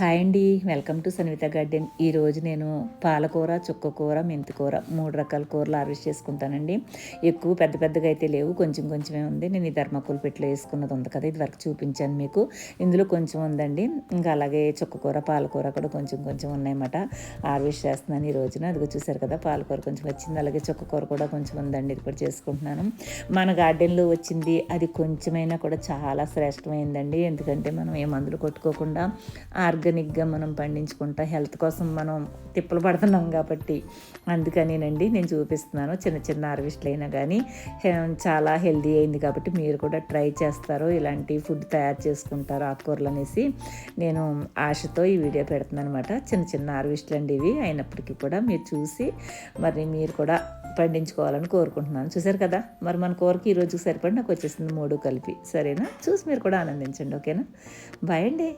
Hi అండి. Welcome to Sanvitha garden. ఈరోజు నేను పాలకూర చుక్కకూర మెంతికూర మూడు రకాల కూరలు హార్వెస్ట్ చేసుకుంటానండి. ఎక్కువ పెద్ద పెద్దగా అయితే లేవు కొంచెం కొంచెమే ఉంది. నేను ఈ ధర్మకూల పెట్లో వేసుకున్నది ఉంది కదా ఇది వరకు చూపించాను మీకు. ఇందులో కొంచెం ఉందండి. ఇంకా అలాగే చుక్కకూర పాలకూర కూడా కొంచెం కొంచెం ఉన్నాయన్నమాట. హార్వెస్ట్ చేస్తున్నాను ఈ రోజున. అదిగో చూసారు కదా పాలకూర కొంచెం వచ్చింది. అలాగే చుక్కకూర కూడా కొంచెం ఉందండి ఇది కూడా చేసుకుంటున్నాను. మన గార్డెన్లో వచ్చింది అది కొంచెమైనా కూడా చాలా శ్రేష్టమైందండి. ఎందుకంటే మనం ఏ మందులు కొట్టుకోకుండా ఆర్గానిక్గా మనం పండించుకుంటా హెల్త్ కోసం మనం తిప్పలు పడుతున్నాం కాబట్టి అందుకనేనండి నేను చూపిస్తున్నాను చిన్న చిన్న హార్వెస్ట్లు అయినా కానీ చాలా హెల్దీ అయింది కాబట్టి మీరు కూడా ట్రై చేస్తారు ఇలాంటి ఫుడ్ తయారు చేసుకుంటారు ఆకుకూరలు అనేసి నేను ఆశతో ఈ వీడియో పెడుతున్నాను అనమాట చిన్న చిన్న హార్వెస్ట్లు అండి ఇవి అయినప్పటికీ కూడా మీరు చూసి మరి మీరు కూడా పండించుకోవాలని కోరుకుంటున్నాను. చూసారు కదా మరి మన కూరకి ఈరోజుకి సరిపడి నాకు వచ్చేసింది మూడు కలిపి. సరేనా? చూసి మీరు కూడా ఆనందించండి ఓకేనా? బాయ్ అండి.